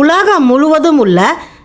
உலகம் முழுவதும் உள்ள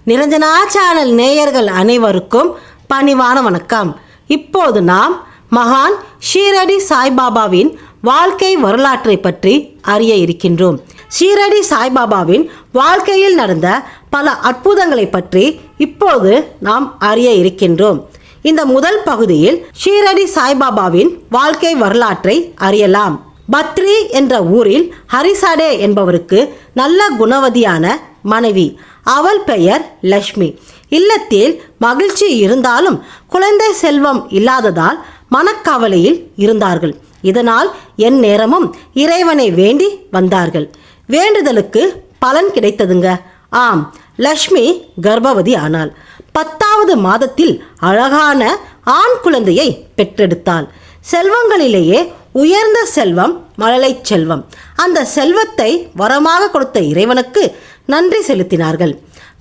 நிரஞ்சனா சேனல் நேயர்கள் அனைவருக்கும் பணிவான வணக்கம். இப்போது நாம் மகான் ஷீரடி சாய்பாபாவின் வாழ்க்கை வரலாற்றை பற்றி அறிய இருக்கின்றோம். ஷீரடி சாய்பாபாவின் வாழ்க்கையில் நடந்த பல அற்புதங்களை பற்றி இப்போது நாம் அறிய இருக்கின்றோம். இந்த முதல் பகுதியில் ஷீரடி சாய்பாபாவின் வாழ்க்கை வரலாற்றை அறியலாம். பத்ரி என்ற ஊரில் ஹரிசாடே என்பவருக்கு நல்ல குணவதியான மனைவி. அவள் பெயர் லக்ஷ்மி. இல்லத்தில் மகிழ்ச்சி இருந்தாலும் குழந்தை செல்வம் இல்லாததால் மனக்கவலையில் இருந்தார்கள். இதனால் என் நேரமும் இறைவனை வேண்டி வந்தார்கள். வேண்டுதலுக்கு பலன் கிடைத்ததுங்க. ஆம் லக்ஷ்மி கர்ப்பவதி ஆனாள். பத்தாவது மாதத்தில் அழகான ஆண் குழந்தையை பெற்றெடுத்தாள். செல்வங்களிலேயே உயர்ந்த செல்வம் மழலை செல்வம். அந்த செல்வத்தை வரமாக கொடுத்த இறைவனுக்கு நன்றி செலுத்தினார்கள்.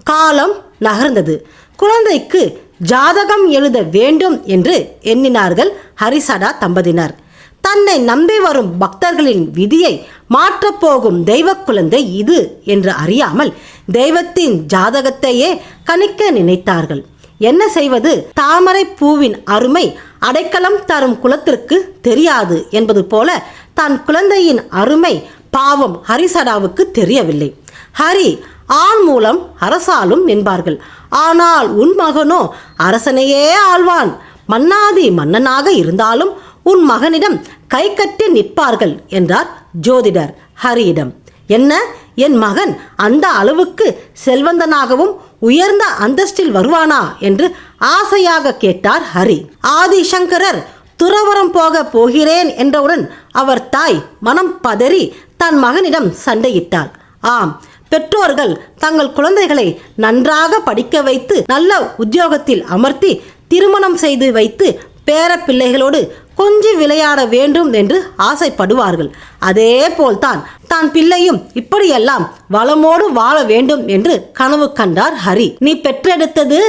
காலம் நகர்ந்தது. குழந்தைக்கு ஜாதகம் எழுத வேண்டும் என்று எண்ணினார்கள் ஹரிசடா தம்பதியினர். தன்னை நம்பி வரும் பக்தர்களின் விதியை மாற்றப்போகும் தெய்வ குழந்தை இது என்று அறியாமல் தெய்வத்தின் ஜாதகத்தையே கணிக்க நினைத்தார்கள். என்ன செய்வது? தாமரை பூவின் அருமை அடைக்கலம் தரும் குலத்திற்கு தெரியாது என்பது போல தன் குழந்தையின் அருமை பாவம் ஹரிசடாவுக்கு தெரியவில்லை. ஹரி ஆண் மூலம் அரசாலும் என்பார்கள். ஆனால் உன் மகனோ அரசனையே ஆழ்வான் மன்னாதி மன்னனாக இருந்தாலும் உன் மகனிடம் கை கட்டி நிற்பார்கள் என்றார் ஜோதிடர் ஹரியிடம். என்ன? என் மகன் அந்த அளவுக்கு செல்வந்தனாகவும் உயர்ந்த அந்தஸ்தில் வருவானா என்று ஆசையாக கேட்டார் ஹரி. ஆதிசங்கரர் துறவரம் போக போகிறேன் என்றவுடன் அவர் தாய் மனம் பதறி தன் மகனிடம் சண்டையிட்டார் ஆம் பெற்றோர்கள் தங்கள் குழந்தைகளை நன்றாக படிக்க வைத்து நல்ல உத்தியோகத்தில் அமர்த்தி திருமணம் செய்து வைத்து பேர பிள்ளைகளோடு கொஞ்சி விளையாட வேண்டும் என்று ஆசைப்படுவார்கள். அதே போல்தான் தான் பிள்ளையும் இப்படியெல்லாம் வளமோடு வாழ வேண்டும் என்று கனவு கண்டார் ஹரி. நீ பெற்றெடுத்தது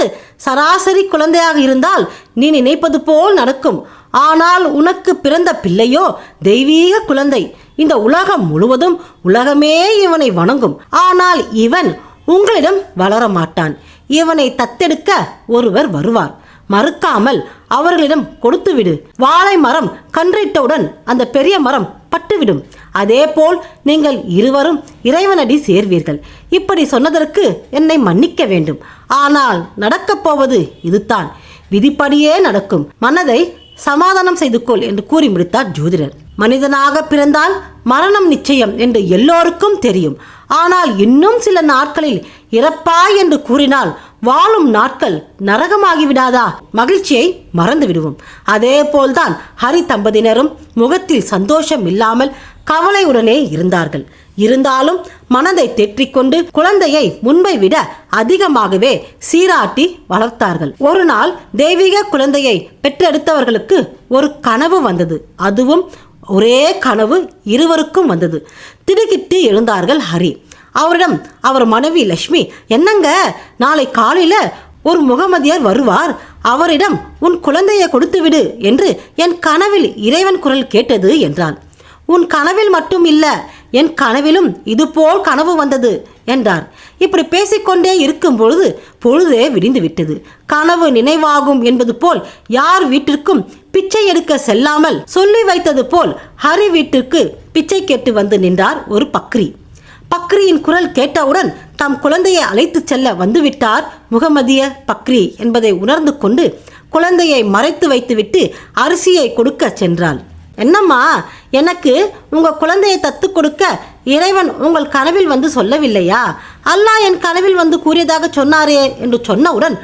சராசரி குழந்தையாக இருந்தால் நீ நினைப்பது போல் நடக்கும். ஆனால் உனக்கு பிறந்த பிள்ளையோ தெய்வீக குழந்தை. இந்த உலகம் முழுவதும் உலகமே இவனை வணங்கும். ஆனால் இவன் உங்களிடம் வளர மாட்டான் இவனை தத்தெடுக்க ஒருவர் வருவார். மறுக்காமல் அவர்களிடம் கொடுத்துவிடு. வாழை மரம் கன்றிட்டவுடன் அந்த பெரிய மரம் பட்டுவிடும். அதேபோல் நீங்கள் இருவரும் இறைவனடி சேர்வீர்கள். இப்படி சொன்னதற்கு என்னை மன்னிக்க வேண்டும். ஆனால் நடக்கப் போவது இதுதான். விதிப்படியே நடக்கும். மனதை சமாதானம் செய்து கொள் என்று கூறி முடித்தார் ஜோதிடர். மனிதனாக பிறந்தால் மரணம் நிச்சயம் என்று எல்லோருக்கும் தெரியும். ஆனால் இன்னும் சில நாட்களில் இறப்பாய் என்று கூறினால் வாழும் நாட்கள் நரகமாகிவிடாதா? மகிழ்ச்சியை மறந்து விடுவோம் அதே போல்தான் ஹரி தம்பதியினரும் முகத்தில் சந்தோஷம் இல்லாமல் கவலையுடனே இருந்தார்கள். இருந்தாலும் மனதை தெற்றிக்கொண்டு குழந்தையை முன்பை விட அதிகமாகவே சீராட்டி வளர்த்தார்கள். ஒரு நாள் தெய்வீக குழந்தையை பெற்றெடுத்தவர்களுக்கு ஒரு கனவு வந்தது. அதுவும் ஒரே கனவு இருவருக்கும் வந்தது. திடுக்கிட்டு எழுந்தார்கள் ஹரி. அவரிடம் அவர் மனைவி லட்சுமி என்னங்க? நாளை காலையில் ஒரு முகமதியார் வருவார். அவரிடம் உன் குழந்தையை கொடுத்து விடு என்று என் கனவில் இறைவன் குரல் கேட்டது என்றாள் உன் கனவில் மட்டும் இல்லை என் கனவிலும் இதுபோல் கனவு வந்தது என்றார். இப்படி பேசிக்கொண்டே இருக்கும் பொழுது பொழுதே விடிந்து விட்டது. கனவு நினைவாகும் என்பது போல் யார் வீட்டிற்கும் பிச்சை எடுக்க செல்லாமல் சொல்லி வைத்தது போல் ஹரி வீட்டிற்கு பிச்சை கேட்டு வந்து நின்றார் ஒரு பக்ரி. பக்ரியின் குரல் கேட்டவுடன் தம் குழந்தையை அழைத்துச் செல்ல வந்துவிட்டார் முகமதிய பக்ரி என்பதை உணர்ந்து கொண்டு குழந்தையை மறைத்து வைத்துவிட்டு அரிசியை கொடுக்க சென்றாள். என்னம்மா எனக்கு உங்கள் குழந்தையை தத்து கொடுக்க இறைவன் உங்கள் கனவில் வந்து சொல்லவில்லையா? அல்லாஹ் என் கனவில் வந்து கூறியதாக சொன்னாரே என்று சொன்னவுடன்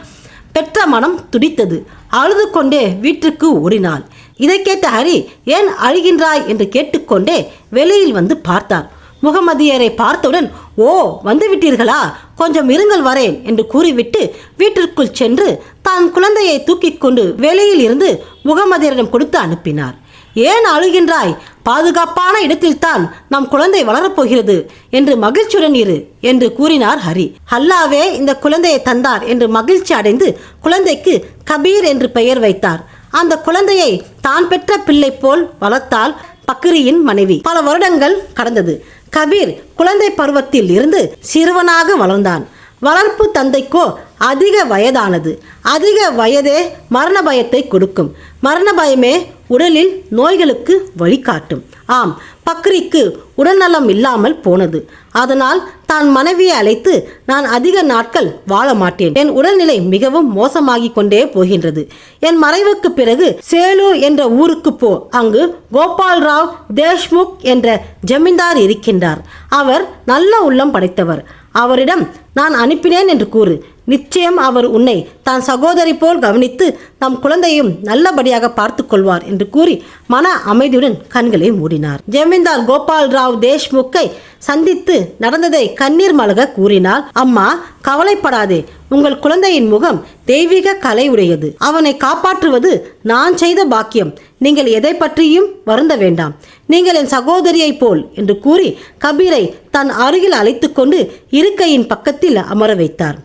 பெற்ற மனம் துடித்தது. அழுது கொண்டே வீட்டிற்கு ஓடினாள். இதை கேட்ட ஹரி ஏன் அழுகின்றாய்? என்று கேட்டுக்கொண்டே வெளியில் வந்து பார்த்தார். முகமதியரை பார்த்தவுடன் ஓ வந்து விட்டீர்களா? கொஞ்சம் இருங்கள் வரேன் என்று கூறிவிட்டு வீட்டிற்குள் சென்று தான் குழந்தையை தூக்கிக் கொண்டு வேலையில் இருந்து முகமதியரிடம் கொடுத்து அனுப்பினார். ஏன் அழுகின்றாய்? பாதுகாப்பான இடத்தில்தான் நம் குழந்தை வளரப்போகிறது என்று மகிழ்ச்சியுடன் இரு என்று கூறினார் ஹரி. அல்லாவே இந்த குழந்தையை தந்தார் என்று மகிழ்ச்சி அடைந்து குழந்தைக்கு கபீர் என்று பெயர் வைத்தார். அந்த குழந்தையை தான் பெற்ற பிள்ளை போல் வளர்த்தால் பக்ரியின் மனைவி. பல வருடங்கள் கடந்தது. கபீர் குழந்தை பருவத்தில் இருந்து சிறுவனாக வளர்ந்தான். வளர்ப்பு தந்தைக்கோ அதிக வயதானது. அதிக வயதே மரண பயத்தை கொடுக்கும். மரண பயமே உடலில் நோய்களுக்கு வழிகாட்டும். ஆம் பக்ரிக்கு உடல்நலம் இல்லாமல் போனது. அதனால் தான் மனைவியை அழைத்து நான் அதிக நாட்கள் வாழ மாட்டேன். என் உடல்நிலை மிகவும் மோசமாகிக் கொண்டே போகின்றது. என் மறைவுக்கு பிறகு சேலூர் என்ற ஊருக்கு போ. அங்கு கோபால் ராவ் தேஷ்முக் என்ற ஜமீன்தார் இருக்கின்றார். அவர் நல்ல உள்ளம் படைத்தவர். அவரிடம் நான் அனுப்பினேன் என்று கூறு. நிச்சயம் அவர் உன்னை தான் சகோதரி போல் கவனித்து தம் குழந்தையும் நல்லபடியாக பார்த்து கொள்வார் என்று கூறி மன அமைதியுடன் கண்களை மூடினார். ஜமீன்தார் கோபால் ராவ் தேஷ்முக்கை சந்தித்து நடந்ததை கண்ணீர் மலக கூறினார் அம்மா கவலைப்படாதே. உங்கள் குழந்தையின் முகம் தெய்வீக கலை உடையது அவனை காப்பாற்றுவது நான் செய்த பாக்கியம். நீங்கள் எதை பற்றியும் வருந்த வேண்டாம். நீங்கள் என் சகோதரியைப் போல் என்று கூறி கபீரை தன் அருகில் அழைத்து கொண்டு இருக்கையின் பக்கத்தில் அமர வைத்தார்.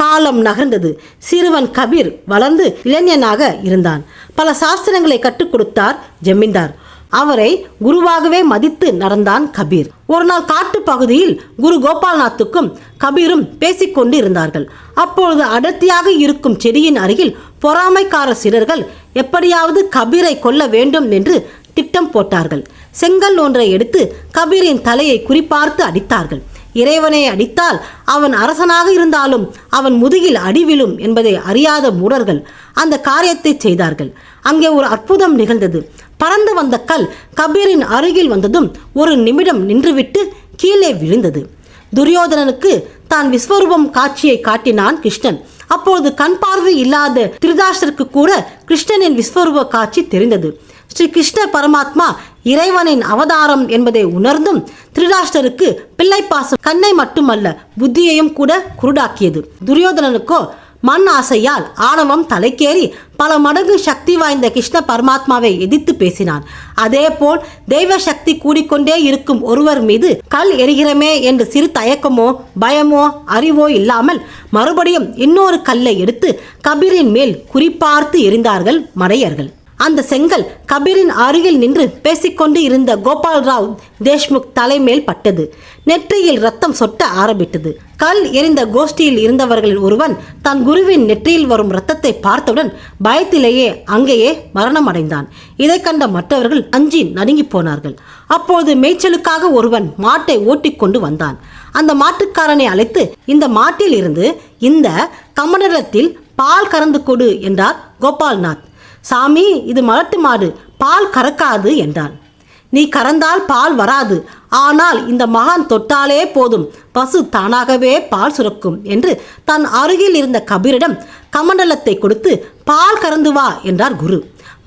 காலம் நகர்ந்தது. சிறுவன் கபீர் வளர்ந்து இளைஞனாக இருந்தான். பல சாஸ்திரங்களை கற்றுக் கொடுத்தார் ஜமீன்தார். அவரை குருவாகவே மதித்து நடந்தான் கபீர். ஒரு நாள் காட்டு பகுதியில் குரு கோபால்நாத்துக்கும் கபீரும் பேசிக்கொண்டு இருந்தார்கள் அப்பொழுது அடர்த்தியாக இருக்கும் செடியின் அருகில் பொறாமைக்கார சிலர்கள் எப்படியாவது கபீரை கொல்ல வேண்டும் என்று திட்டம் போட்டார்கள். செங்கல் ஒன்றை எடுத்து கபீரின் தலையை குறிப்பார்த்து அடித்தார்கள். இறைவனை அடித்தால் அவன் அரசனாக இருந்தாலும் அவன் முதுகில் அடிவிழும் என்பதை அறியாத மூடர்கள் அந்த காரியத்தை செய்தார்கள். அங்கே ஒரு அற்புதம் நிகழ்ந்தது. பறந்து வந்த கல் கபீரின் அருகில் வந்ததும் ஒரு நிமிடம் நின்றுவிட்டு கீழே விழுந்தது. துரியோதனனுக்கு தான் விஸ்வரூபம் காட்சியை காட்டினான் கிருஷ்ணன். அப்பொழுது கண் பார்வை இல்லாத திருதாசருக்கு கூட கிருஷ்ணனின் விஸ்வரூப காட்சி தெரிந்தது. ஸ்ரீ கிருஷ்ண பரமாத்மா இறைவனின் அவதாரம் என்பதை உணர்ந்தும் திருடாஷ்டருக்கு பிள்ளைப்பாசம் கண்ணை மட்டுமல்ல புத்தியையும் கூட குருடாக்கியது. துரியோதனனுக்கோ மண் ஆசையால் ஆணவம் தலைக்கேறி பல மடங்கு சக்தி வாய்ந்த கிருஷ்ண பரமாத்மாவை எதிர்த்து பேசினான். அதேபோல் தெய்வ சக்தி கூடிக்கொண்டே இருக்கும் ஒருவர் மீது கல் எரிகிறமே என்று சிறு தயக்கமோ பயமோ அறிவோ இல்லாமல் மறுபடியும் இன்னொரு கல்லை எடுத்து கபீரின் மேல் குறிப்பார்த்து எரிந்தார்கள் மடையர்கள். அந்த செங்கல் கபீரின் அருகில் நின்று பேசிக்கொண்டு இருந்த கோபால் ராவ் தேஷ்முக் தலைமேல் பட்டது. நெற்றியில் ரத்தம் சொட்ட ஆரம்பித்தது. கல் எரிந்த கோஷ்டியில் இருந்தவர்களில் ஒருவன் தன் குருவின் நெற்றியில் வரும் ரத்தத்தை பார்த்தவுடன் பயத்திலேயே அங்கேயே மரணம் அடைந்தான் இதை கண்ட மற்றவர்கள் அஞ்சி நடுங்கி போனார்கள். அப்போது மேய்ச்சலுக்காக ஒருவன் மாட்டை ஓட்டிக்கொண்டு வந்தான். அந்த மாட்டுக்காரனை அழைத்து இந்த மாட்டில் இருந்து இந்த கமண்டலத்தில் பால் கறந்து கொடு என்றார் கோபால்நாத். சாமி இது மலட்டு மாடு பால் கறக்காது என்றான். நீ கறந்தால் பால் வராது ஆனால் இந்த மகான் தொட்டாலே போதும் பசு தானாகவே பால் சுரக்கும் என்று தன் அருகில் இருந்த கபீரிடம் கமண்டலத்தை கொடுத்து பால் கறந்து வா என்றார் குரு.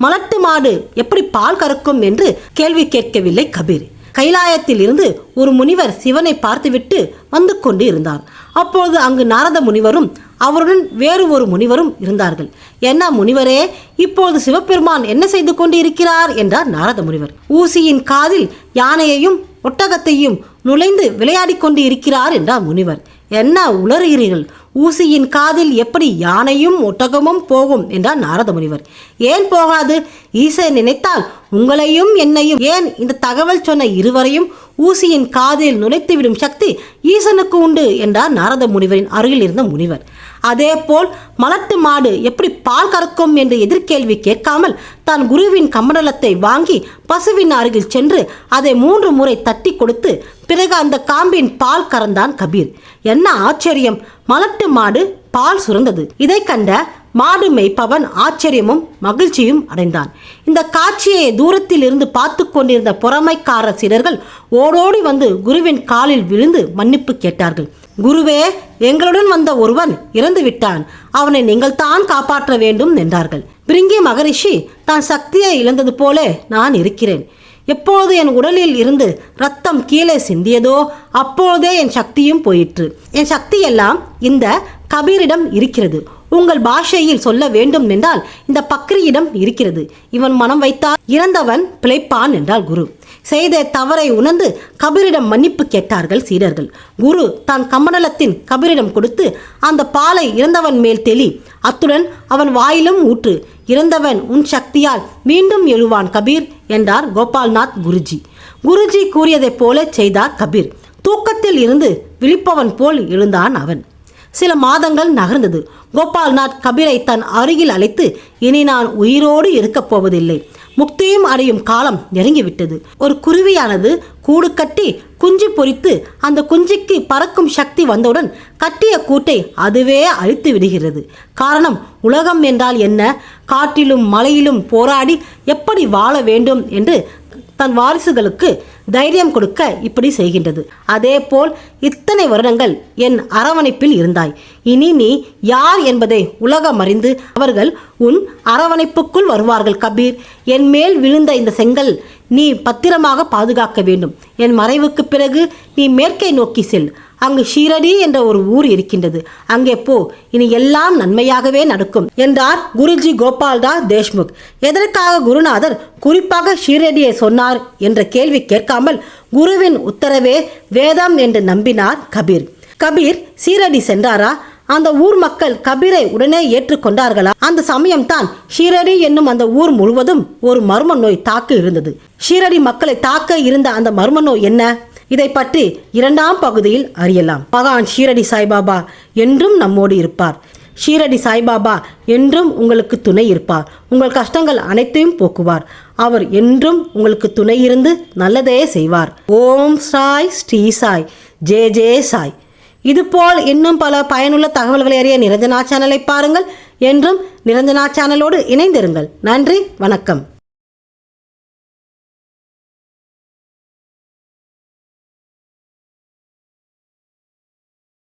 மலட்டு மாடு எப்படி பால் கறக்கும்? என்று கேள்வி கேட்கவில்லை கபீர். கைலாயத்தில் இருந்து ஒரு முனிவர் சிவனை பார்த்துவிட்டு வந்து கொண்டு இருந்தார் அப்பொழுது அங்கு நாரத முனிவரும் அவருடன் வேறு ஒரு முனிவரும் இருந்தார்கள். என்ன முனிவரே இப்போது சிவபெருமான் என்ன செய்து கொண்டு இருக்கிறார் என்றார் நாரத முனிவர். ஊசியின் காதில் யானையையும் ஒட்டகத்தையும் நுழைந்து விளையாடி கொண்டு இருக்கிறார் என்றார் முனிவர். என்ன உளறுகிறீர்கள்? ஊசியின் காதில் எப்படி யானையும் ஒட்டகமும் போகும் என்றார் நாரத முனிவர். ஏன் போகாது? ஈசன் நினைத்தால் உங்களையும் என்னையும். ஏன் இந்த தகவல் சொன்ன இருவரையும் ஊசியின் காதில் நுழைத்துவிடும் சக்தி ஈசனுக்கு உண்டு என்றார் நாரத முனிவரின் அருகில் இருந்த முனிவர். அதேபோல் மலட்டு மாடு எப்படி பால் கறக்கும் என்று எதிர்கேள்வி கேட்காமல் தான் குருவின் கமண்டலத்தை வாங்கி பசுவின் அருகில் சென்று அதை மூன்று முறை தட்டி கொடுத்து பிறகு அந்த காம்பின் பால் கறந்தான் கபீர். என்ன ஆச்சரியம்! மலட்டு மாடு பால் சுரந்தது. இதை கண்ட மாடு மேய்ப்பவன் ஆச்சரியமும் மகிழ்ச்சியும் அடைந்தான். இந்த காட்சியை தூரத்தில் இருந்து பார்த்து கொண்டிருந்த புறமைக்கார சிலர்கள் ஓடோடி வந்து குருவின் காலில் விழுந்து மன்னிப்பு கேட்டார்கள். குருவே எங்களுடன் வந்த ஒருவன் இறந்து விட்டான். அவனை நீங்கள் தான் காப்பாற்ற வேண்டும் என்றார்கள். பிரிங்கி மகரிஷி தான் சக்தியை இழந்தது போல நான் இருக்கிறேன். எப்பொழுது என் உடலில் இருந்து ரத்தம் கீழே சிந்தியதோ அப்பொழுதே என் சக்தியும் போயிற்று. என் சக்தி எல்லாம் இந்த கபீரிடம் இருக்கிறது. உங்கள் பாஷையில் சொல்ல வேண்டும் என்றால் இந்த பக்ரியிடம் இருக்கிறது. இவன் மனம் வைத்தால் இறந்தவன் பிழைப்பான் என்றால் குரு. செய்த தவறை உணர்ந்து கபீரிடம் மன்னிப்பு கேட்டார்கள் சீடர்கள். குரு தான் கமண்டலத்தின் கபீரிடம் கொடுத்து அந்த பாலை இறந்தவன் மேல் தெளி. அத்துடன் அவன் வாயிலும் ஊற்று. இறந்தவன் உன் சக்தியால் மீண்டும் எழுவான் கபீர் என்றார் கோபால்நாத் குருஜி. குருஜி கூறியதைப் போல செய்தார் கபீர். தூக்கத்தில் இருந்து விழிப்பவன் போல் எழுந்தான் அவன். சில மாதங்கள் நகர்ந்தது. கோபால்நாத் கபீரை தன் அருகில் அழைத்து இனி நான் உயிரோடு இருக்கப் போவதில்லை. முக்தியும் அடையும் காலம் நெருங்கிவிட்டது. ஒரு குருவியானது கூடு கட்டி குஞ்சு பொறித்து அந்த குஞ்சுக்கு பறக்கும் சக்தி வந்தவுடன் கட்டிய கூட்டை அதுவே அழித்து விடுகிறது. காரணம் உலகம் என்றால் என்ன? காற்றிலும் மலையிலும் போராடி எப்படி வாழ வேண்டும்? என்று தன் வாரிசுகளுக்கு தைரியம் கொடுக்க இப்படி செய்கின்றது. அதேபோல் இத்தனை வருடங்கள் என் அரவணைப்பில் இருந்தாய். இனி நீ யார் என்பதை உலகம் அறிந்து அவர்கள் உன் அரவணைப்புக்குள் வருவார்கள் கபீர். என் மேல் விழுந்த இந்த செங்கல் நீ பத்திரமாக பாதுகாக்க வேண்டும். என் மறைவுக்கு பிறகு நீ மேற்கை நோக்கி செல். அங்கு ஷீரடி என்ற ஒரு ஊர் இருக்கின்றது. அங்கே போ. இனி எல்லாம் நன்மையாகவே நடக்கும் என்றார் குருஜி கோபால்தாஸ் தேஷ்முக். எதற்காக குருநாதர் குறிப்பாக ஷீரடியை சொன்னார் என்ற கேள்வி கேட்காமல் குருவின் உத்தரவே வேதம் என்று நம்பினார் கபீர். கபீர் சீரடி சென்றாரா? அந்த ஊர் மக்கள் கபீரை உடனே ஏற்றுக்கொண்டார்களா? அந்த சமயம்தான் ஷீரடி என்னும் அந்த ஊர் முழுவதும் ஒரு மர்ம நோய் தாக்க இருந்தது. ஷீரடி மக்களை தாக்க இருந்த அந்த மர்ம நோய் என்ன? இதை பற்றி இரண்டாம் பகுதியில் அறியலாம். மகான் ஷீரடி சாய்பாபா என்றும் நம்மோடு இருப்பார். ஷீரடி சாய்பாபா என்றும் உங்களுக்கு துணை இருப்பார். உங்கள் கஷ்டங்கள் அனைத்தையும் போக்குவார். அவர் என்றும் உங்களுக்கு துணை இருந்து நல்லதே செய்வார். ஓம் சாய் ஸ்ரீ சாய். ஜே ஜே சாய். இதுபோல் இன்னும் பல பயனுள்ள தகவல்களை அறிய நிரஞ்சனா சேனலை பாருங்கள் என்றும் நிரஞ்சனா சேனலோடு இணைந்திருங்கள். நன்றி வணக்கம்.